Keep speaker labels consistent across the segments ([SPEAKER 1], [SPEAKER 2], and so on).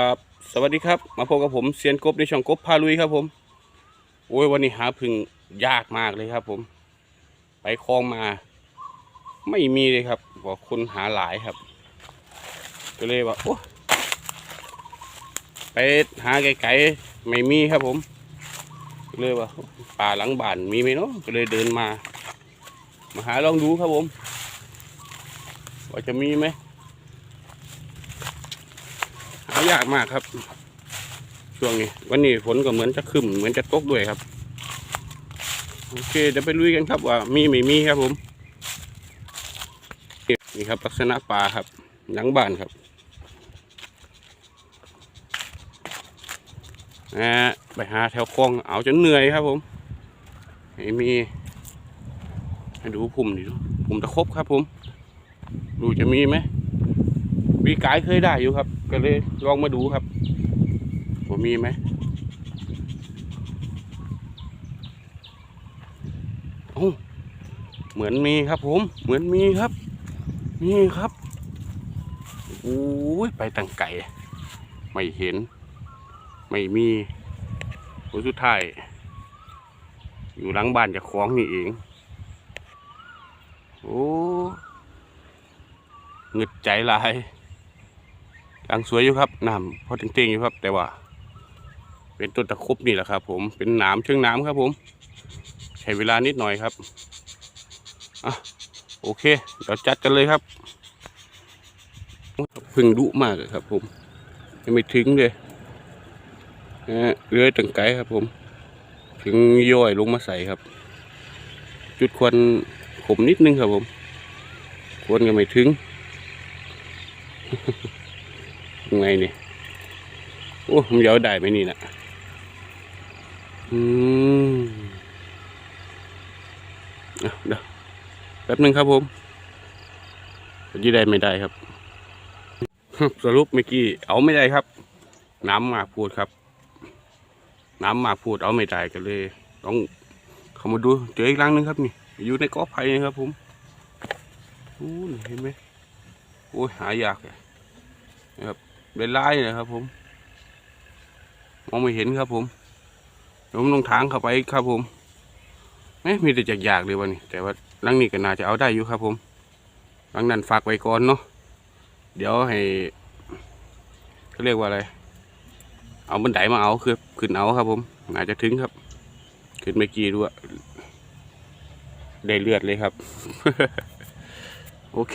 [SPEAKER 1] ครับ สวัสดีครับ มาพบกับผมเซียนกบในช่องกบพาลุยครับผม โอ้ยวันนี้หาพึ่งยากมากเลยครับผม ไปคลองมา ไม่มีเลยครับบอกคนหาหลายครับ ก็เลยว่าโอ้ไปหาไกลๆไม่มีครับผมก็เลยว่าป่าหลังบ้านมีไหมเนาะก็เลยเดินมา มาหาลองดูครับผม ว่าจะมีไหม หายากมากครับ ช่วงนี้ วันนี้ฝนก็เหมือนจะคึมเหมือนจะตกด้วยครับ โอเคเดี๋ยวไปลุยกันครับว่ามีไม่มีครับผม นี่ครับลักษณะป่าครับ หลังบ้านครับนะฮะไปหาแถวคลองเอาจนเหนื่อยครับผมไม่มีให้ดูพุ่มดิพุ่มตะครบครับผม ดูจะมีไหมวีกายเคยได้อยู่ครับ ก็เลยลองมาดูครับผมมีไหมโอ้เหมือนมีครับผม เหมือนมีครับ นี่ครับโอ้ยไปตังไก่ ไม่เห็น ไม่มีผลสุดท้าย อยู่หลังบ้านจะคล้าของนี่เอง โอ้เงึดใจลาย ยังสวยอยู่ครับน้ำพอเต็งๆอยู่ครับ แต่ว่า เป็นต้นตะคุบนี่แหละครับ ผมเป็นหนามเชิงน้ำครับ ผม ใช้เวลานิดหน่อยครับอะโอเคเดี๋ยวจัดกันเลยครับพึ่งดุมากเลยครับ ผมยังไม่ถึงเลยนะเลื้อยตั้งไกลครับ ผม ถึงย่อยลงมาใส่ครับ จุดควันขมนิดนึงครับผม ควนก็ไม่ถึง ยังไงเนี่ยโอ้ผมยาวได้ไหมนี่นะอืมอะเดี๋ยวแป๊บหนึ่งครับผมยี่ได้ไม่ได้ครับ สรุปเมื่อกี้เอาไม่ได้ครับ น้ำมาพูดครับ น้ำมาพูดเอาไม่ได้กันเลย ต้องเข้ามาดูเจออีกรังหนึงครับนี่ อยู่ในกอไผ่นะครับผมโอ้เห็นไหมโอ้ยหายากเลยเป็ นลายนะครับ ผม มองไม่เห็นครับ ผมผมลงทางเข้าไปครับ ผมไม่มีแต่จากอยากเลยวันนี้ แต่ว่าลังนี้ก็น่าจะเอาได้อยู่ครับ ผมลังนั้นฝากไว้ก่อนเนาะเดี๋ยวให้เขาเรียกว่าอะไร เอาบันไดมาเอาคือขึ้นเอาครับ ผมน่าจะถึงครับ ขึ้นไม่กี่ด้วยได้เลือดเลยครับ โอเค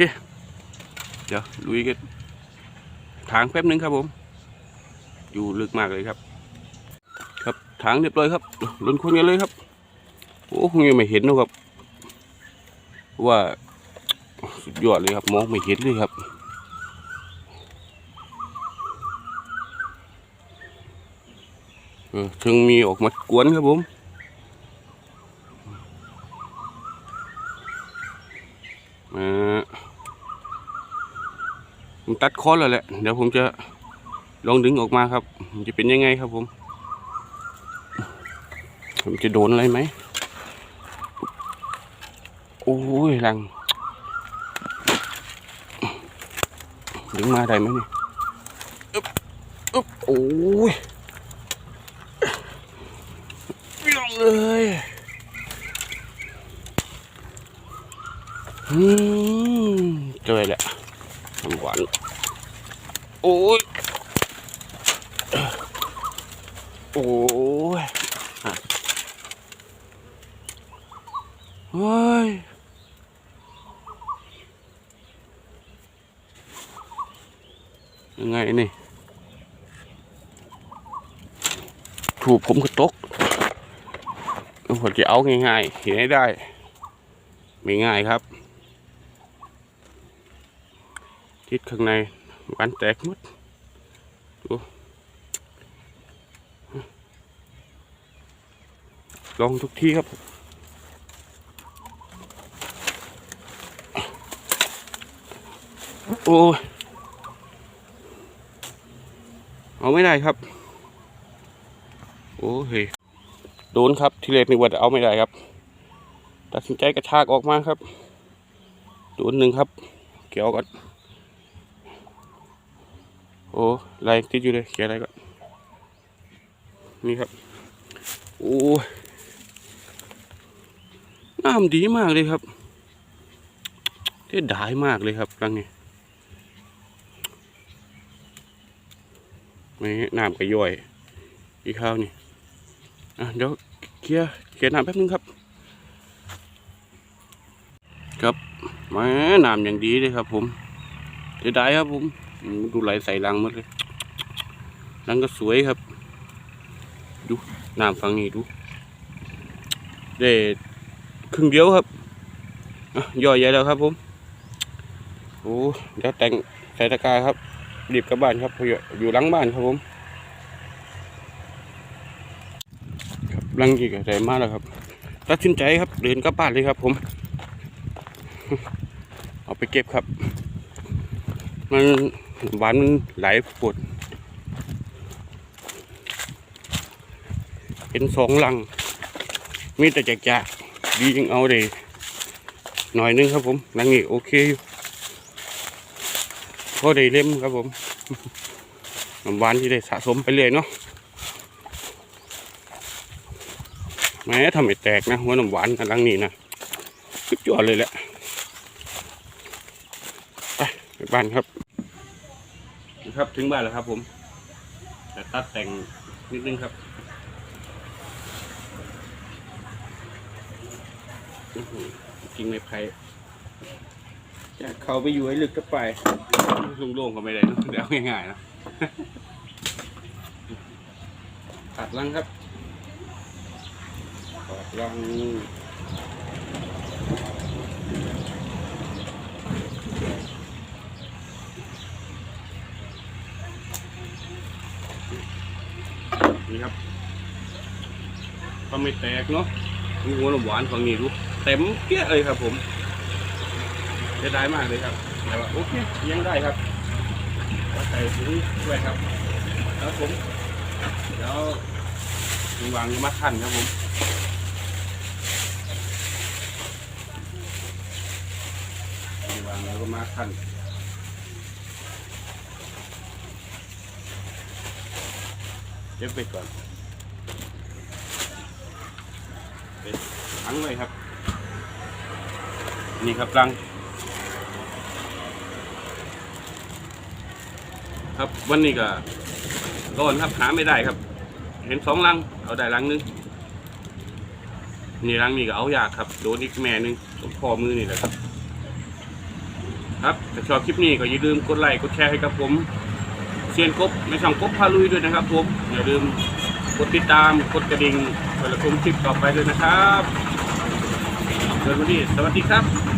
[SPEAKER 1] เดี๋ยวลุยกัน ทางแป๊บนึงครับผม อยู่ลึกมากเลยครับ ครับทางเรียบร้อยครับลุนคนกันเลยครับโอ้คงยังไม่เห็นนะครับ ว่าสุดยอดเลยครับมองไม่เห็นเลยครับถึงมีออกมากวนครับผมเออ ผมตัดคอแล้วแหละ เดี๋ยวผมจะลองดึงออกมาครับ จะเป็นยังไงครับผม ผมจะโดนอะไรไหม โอ้ยลัง ดึงมาได้ไหมเนี่ยอึ๊บอึ๊บโอ้ยเปี่ยงเลยอืมเจอแล้ว น้ำหวาน โอ้ย โอ้ยอะเฮ้ยยังไงนี่ ถูกผมก็ตกผมจะเอาง่ายๆเห็นได้ ไม่ง่ายครับ ทิศข้างในหวานแตกหมดดูลองทุกที่ครับโอ้ยเอาไม่ได้ครับ โอ้ยโดนครับ ทีเล็กนี่ว่าจะเอาไม่ได้ครับ ตัดสินใจกระชากออกมาครับ โดนหนึ่งครับ เกี่ยวก่อน โอ้ไรติดอยู่เลยเขียนอะไรก่อนนี่ครับ โอ้น้ำดีมากเลยครับเด็ดดายมากเลยครับครั้งนี้ไม่น้ำก็ย่อยอีกข้าวนี่อะเดี๋ยวเคลียเคลียน้ำแป๊บนึงครับ ครับมาน้ำอย่างดีเลยครับผมเสียดายครับผม ดูไหลใส่รังหมดเลยรังก็สวยครับ ดูน้ำฟังนี่ดูเด็ดครึ่งเดียวครับย่อยใหญ่แล้วครับผมโอ้เดี๋ยวแต่งใส่ตะกาครับรีบกลับบ้านครับเพราะอยู่หลังบ้านครับผมครับรังอีกอะไรมากแล้วครับตัดสินใจครับเดินกลับบ้านเลยครับ ผม เอาไปเก็บครับ มัน หวานมันไหลปวดเป็นสองลัง มีแต่จกจกดีจึงเอาเลยหน่อยนึงครับผมลังนี้โอเคอยู่พอได้เล่มครับผมน้ำหวานที่ได้สะสมไปเรื่อยเนาะแม้ทำให้แตกนะหัวน้ำหวานกำลังนี่นะสุดยอดเลยแหละไปไปบ้านครับ ครับ ถึงบ้านแล้วครับ ผมจะตัดแต่งนิดนึงครับอื้อหือกิ่งไม้ไผ่จะเขาไปอยู่ให้ลึกก็ไปโล่งๆก็ไม่ได้เนะเดี๋ยวง่ายๆนะตัดลังครับออกลองนี่ครับก็ ไม่แตกเนาะมีหัวน้ำหวานฝั่งนี้ดูเต็มเปี้ยเลยครับ ผมจะได้มากเลยครับแต่ว่าโอเคยังได้ครับใส่ถุงด้วยครับ แล้วผมเดี๋ยววางมาขั้นครับผมวางแล้วก็มาขั้นเก็บไปก่อน เป็นทั้งเลยครับ นี่ครับรัง ครับวันนี้ก็ร้อนครับหาไม่ได้ครับ เห็นสองรัง เอาได้รังนึงนี่รังนี่ก็เอายากครับโดนอีกแม่หนึงตรงคอมือนี่แหละครับ ครับถ้าชอบคลิปนี้ก็อย่าลืมกดไลค์กดแชร์ให้กับผมเซียนกบในช่องกบพาลุยด้วยนะครับผมอย่าลืม กดติดตามกดกระดิ่งเพื่อรับชมคลิปต่อไปเลยนะครับเดินวันนี้สวัสดีครับ